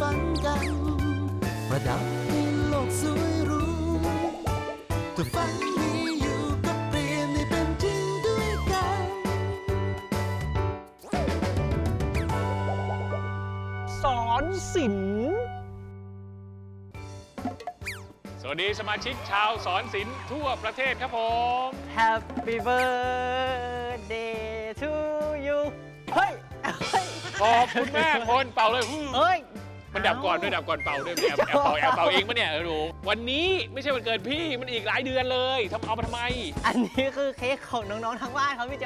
ฝันกัน ประดับให้โลกสวยหรู้ถ้าฝันมีอยู่ก็เปลี่ยนให้เป็นจริงด้วยกัน สอนศิลป์สวัสดีสมาชิกชาวสอนศิลป์ทั่วประเทศครับผม Happy birthday to you เฮ้ยเฮ้ยขอบคุณมากคนเป่าเลยฮู้เฮ้ย มันดับก่อนด้วยดับก่อนเป่าด้วยแอบแอบเป่าแอบเป่าเองปะเนี่ยดูวันนี้ไม่ใช่วันเกิดพี่มันอีกหลายเดือนเลยทำเอามาทำไม อันนี้คือเค้กของน้องๆทั้งบ้านครับพี่โจ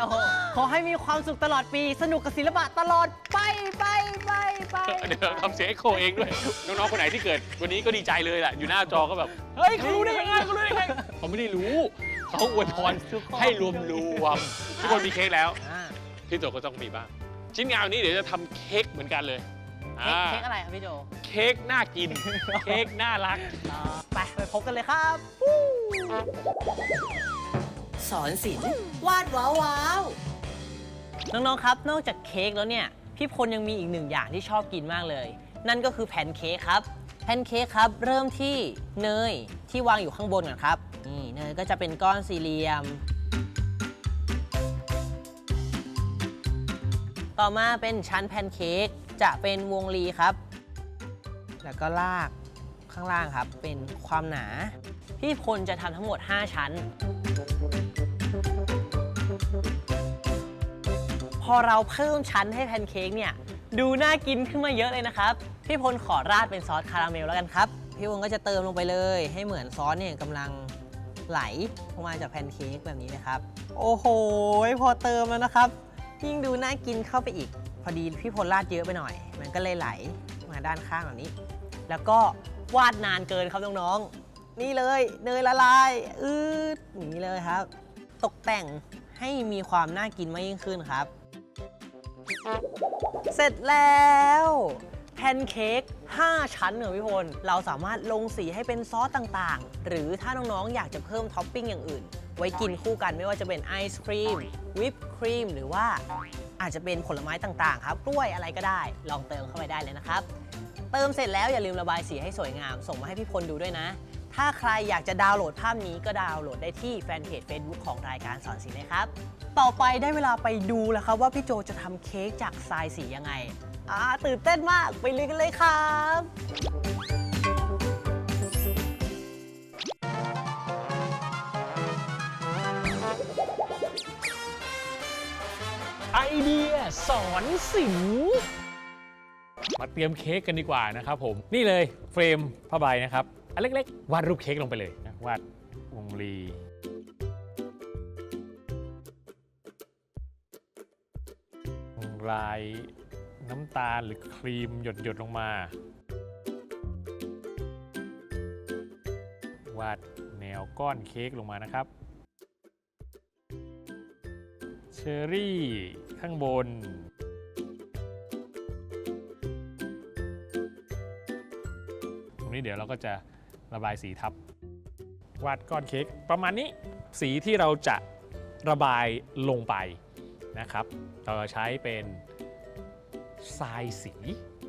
ขอให้มีความสุขตลอดปี สนุกกับศิลปะตลอดไปไปไปไปเดี๋ยวทำเสียงเอ็กโคเองด้วย น้องๆคนไหนที่เกิด วันนี้ก็ดีใจเลยแหละอยู่หน้าจอก็แบบเฮ้ยเขารู้ได้ยังไงเขารู้ได้ยังไงเขาไม่ได้รู้เขาอวยพรให้รวมรวมๆทุกคนมีเค้กแล้วอ่าพี่โจก็ต้องมีบ้างชิ้นงานวันนี้เดี๋ยวจะทำเค้กเหมือนกันเลย เค้กอ่า เค้กอะไรครับพี่โจเค้กน่ากิน เค้กน่ารัก อ่าไปไปพบกันเลยครับ สอนศิลป์วาดว้าวว้าวน้อง ๆ ครับ นอกจากเค้กแล้วเนี่ย พี่พลยังมีอีกหนึ่งอย่างที่ชอบกินมากเลย นั่นก็คือแพนเค้กครับแพนเค้กครับ เริ่มที่เนยที่วางอยู่ข้างบนก่อนครับ นี่เนยก็จะเป็นก้อนสี่เหลี่ยม ต่อมาเป็นชั้นแพนเค้ก จะเป็นวงรีครับ แล้วก็ลากข้างล่างครับ เป็นความหนา พี่พลจะทำทั้งหมด 5 ชั้น พอเราเพิ่มชั้นให้แพนเค้กเนี่ย ดูน่ากินขึ้นมาเยอะเลยนะครับ พี่พลขอราดเป็นซอสคาราเมลแล้วกันครับ พี่พลก็จะเติมลงไปเลย ให้เหมือนซอสเนี่ยกำลังไหลออกมาจากแพนเค้กแบบนี้นะครับ โอ้โห พอเติมแล้วนะครับ ยิ่งดูน่ากินเข้าไปอีก พอดีพี่พลราดเยอะไปหน่อย มันก็เลยไหลมาด้านข้างแบบนี้ แล้วก็วาดนานเกินครับน้องๆนี่เลยเนยละลายอืดอย่างนี้เลยครับ ตกแต่งให้มีความน่ากินมากยิ่งขึ้นครับ เสร็จแล้วแพนเค้ก5 ชั้นเหนือพี่พล เราสามารถลงสีให้เป็นซอสต่างๆ หรือถ้าน้องๆ อยากจะเพิ่มท็อปปิ้งอย่างอื่น ไว้กินคู่กันไม่ว่าจะเป็นไอศครีมวิปครีมหรือว่าอาจจะเป็นผลไม้ต่างๆ ครับกล้วยอะไรก็ได้ ลองเติมเข้าไปได้เลยนะครับ เติมเสร็จแล้วอย่าลืมระบายสีให้สวยงาม ส่งมาให้พี่พลดูด้วยนะ ถ้าใครอยากจะดาวน์โหลดภาพนี้ก็ดาวน์โหลดได้ที่แฟนเพจ Facebook ของรายการสอนสีเลยครับต่อไปได้เวลาไปดูแล้วครับว่าพี่โจจะทำเค้กจากทรายสียังไงอ่าตื่นเต้นมากไปเลยกันเลยครับ ไอเดียสอนศิลป์มาเตรียมเค้กกันดีกว่านะครับผม นี่เลยเฟรมผ้าใบนะครับ อันเล็กๆ วาดรูปเค้กลงไปเลยนะวาดวงรีลายน้ำตาลหรือครีมหยดๆลงมา วาดแนวก้อนเค้กลงมานะครับ อร์รี่ข้างบน ตรงนี้เดี๋ยวเราก็จะระบายสีทับ วาดก้อนเค้กประมาณนี้สีที่เราจะระบายลงไปนะครับ เราจะใช้เป็นทรายสี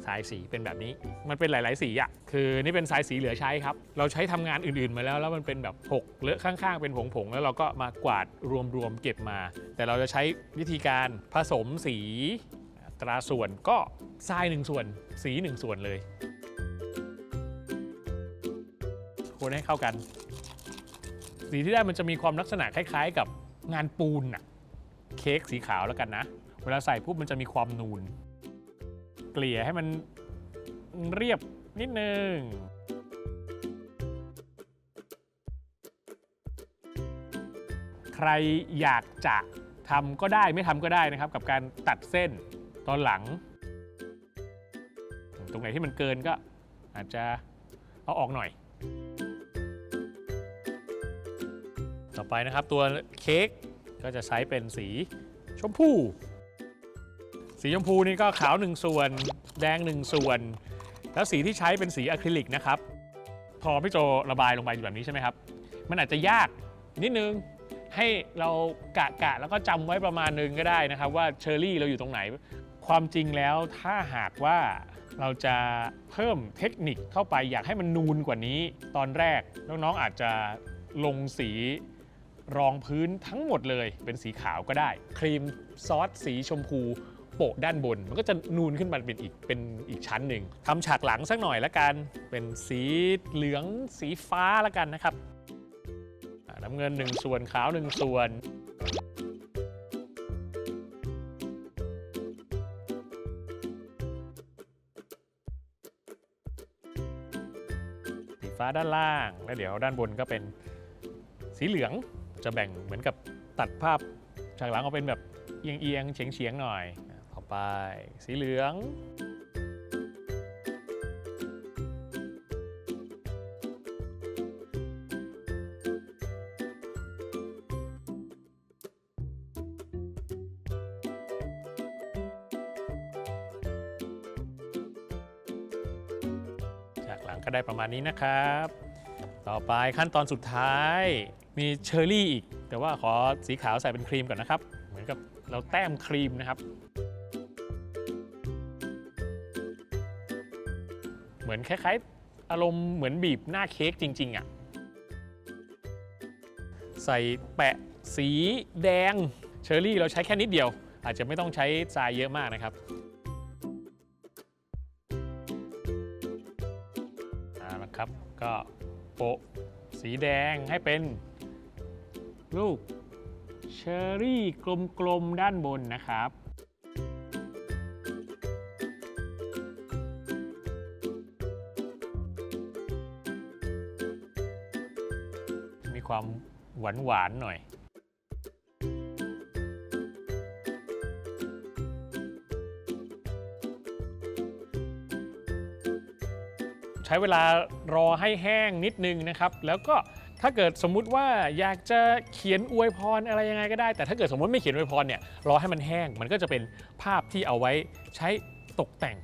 ทรายสีเป็นแบบนี้ มันเป็นหลาย ๆ สีอะ คือนี่เป็นทรายสีเหลือใช้ครับ เราใช้ทำงานอื่น ๆ มาแล้ว แล้วมันเป็นแบบหกเลอะข้างๆ เป็นผง ๆ แล้วเราก็มากวาดรวม ๆ เก็บมา แต่เราจะใช้วิธีการผสมสีตราส่วนก็ทรายหนึ่งส่วน สีหนึ่งส่วนเลย คนให้เข้ากัน สีที่ได้มันจะมีความลักษณะคล้าย ๆ กับงานปูนอะเค้กสีขาวแล้วกันนะ เวลาใส่ปุ๊บมันจะมีความนูน เกลี่ยให้มันเรียบนิดนึงใครอยากจะทำก็ได้ไม่ทำก็ได้นะครับ กับการตัดเส้นตอนหลัง ตรงไหนที่มันเกินก็อาจจะเอาออกหน่อย ต่อไปนะครับตัวเค้กก็จะใช้เป็นสีชมพู สีชมพูนี่ก็ขาว 1 ส่วน แดง 1 ส่วน แล้วสีที่ใช้เป็นสีอะคริลิกนะครับ พอพี่โจระบายลงไปแบบนี้ใช่ไหมครับ มันอาจจะยากนิดนึงให้เรากะกะแล้วก็จำไว้ประมาณนึงก็ได้นะครับ ว่าเชอร์รี่เราอยู่ตรงไหน ความจริงแล้วถ้าหากว่าเราจะเพิ่มเทคนิคเข้าไปอยากให้มันนูนกว่านี้ ตอนแรกน้องๆอาจจะลงสีรองพื้นทั้งหมดเลยเป็นสีขาวก็ได้ ครีมซอสสีชมพู โปะด้านบน มันก็จะนูนขึ้นมาเป็นอีกเป็นอีกชั้นหนึ่งทำฉากหลังสักหน่อยละกัน เป็นสีเหลืองสีฟ้าละกันนะครับน้ำเงินหนึ่งส่วนขาวหนึ่งส่วนสีฟ้าด้านล่าง แล้วเดี๋ยวด้านบนก็เป็นสีเหลืองจะแบ่งเหมือนกับตัดภาพฉากหลังออกเป็นแบบเอียงๆเฉียงๆหน่อยอะต่อ ไป สีเหลือง จากหลังก็ได้ประมาณนี้นะครับ ต่อไปขั้นตอนสุดท้ายมีเชอร์รี่อีก แต่ว่าขอสีขาวใส่เป็นครีมก่อนนะครับ เหมือนกับเราแต้มครีมนะครับ เหมือนคล้ายๆ อารมณ์เหมือนบีบหน้าเค้กจริงๆอะ่ะใส่แปะสีแดงเชอร์รี่เราใช้แค่นิดเดียว อาจจะไม่ต้องใช้ทรายเยอะมากนะครับเอาละครับก็โปะสีแดงให้เป็นลูกเชอร์รี่กลมๆด้านบนนะครับ ความหวานหวานๆหน่อย ใช้เวลารอให้แห้งนิดนึงนะครับ แล้วก็ถ้าเกิดสมมุติว่าอยากจะเขียนอวยพรอะไรยังไงก็ได้ แต่ถ้าเกิดสมมติไม่เขียนอวยพรเนี่ยรอให้มันแห้งมันก็จะเป็นภาพที่เอาไว้ใช้ตกแต่ง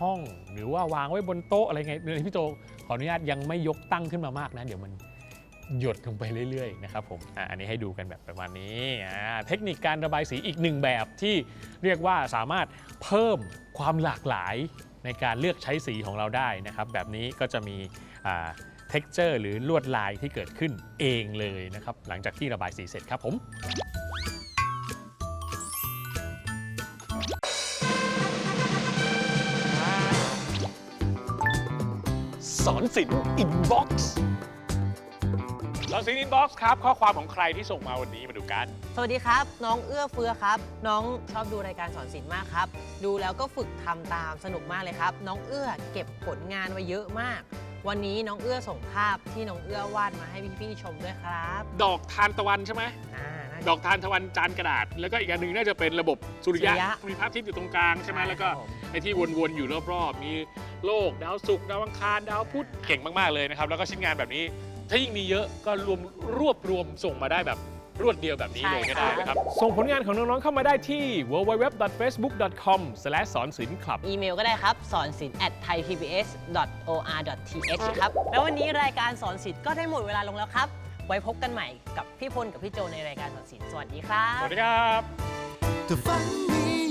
ห้อง หรือว่าวางไว้บนโต๊ะอะไรไงเดี๋ยวพี่โตขออนุญาตยังไม่ยกตั้งขึ้นมามากนะ เดี๋ยวมัน หยดลงไปเรื่อยๆนะครับผมออันนี้ให้ดูกันแบบประมาณนี้เทคนิคการระบายสีอีกหนึ่งแบบที่เรียกว่าสามารถเพิ่มความหลากหลายในการเลือกใช้สีของเราได้นะครับแบบนี้ก็จะมีเท็กเจอร์หรือลวดลายที่เกิดขึ้นเองเลยนะครับหลังจากที่ระบายสีเสร็จครับผมสอนสินอินบ็อกซ์ สอนสินอินบ็อกซ์ครับ ข้อความของใครที่ส่งมาวันนี้มาดูกัน สวัสดีครับ น้องเอื้อเฟื้อครับ น้องชอบดูรายการสอนศิลป์มากครับ ดูแล้วก็ฝึกทำตามสนุกมากเลยครับ น้องเอื้อเก็บผลงานไว้เยอะมาก วันนี้น้องเอื้อส่งภาพที่น้องเอื้อวาดมาให้พี่ๆชมด้วยครับดอกทานตะวันใช่ไหม อ่าน่าดจะ อกทานตะวันจานกระดาษ แล้วก็อีกอันหนึ่งน่าจะเป็นระบบสุริยะ สุริยะ มีพระอาทิตย์อยู่ตรงกลางใช่ไหมแล้วก็ครับผมไอ้ที่วนๆอยู่รอบๆ มีโลก ดาวศุกร์ดาวอังคาร ดาวพุธ เก่งมากๆเลยนะครับ แล้วก็ชิ้นงานแบบนี้ ถ้ายิ่งมีเยอะก็รวมรวบรวมส่งมาได้แบบรวดเดียวแบบนี้เลยก็ได้นะครับ ส่งผลงานของน้อง ๆ เข้ามาได้ที่ www.facebook.com สอนศิลป์คลับ อีเมลก็ได้ครับ สอนศิลป์ at thaipbs.or.th ครับ แล้ววันนี้รายการสอนศิลป์ก็ได้หมดเวลาลงแล้วครับ ไว้พบกันใหม่กับพี่พลกับพี่โจในรายการสอนศิลป์สวัสดีครับ สวัสดีครับถ้าฝันมี